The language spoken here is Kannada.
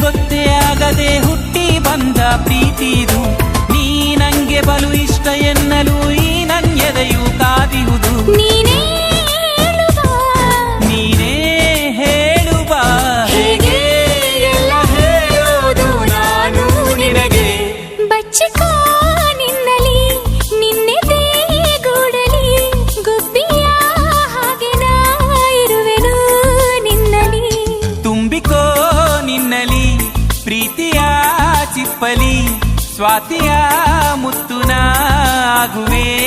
ಗೊತ್ತೇ ಆಗದೆ ಹುಟ್ಟಿ ಬಂದ ಪ್ರೀತಿದು ನೀ ನಂಗೆ ಬಲು ಪ್ರೀತಿಯ ಚಿಪ್ಪಲಿ ಸ್ವಾತಿಯ ಮುತ್ತುನ ಆಗುವೆ. ನಿನ್ನಲಿ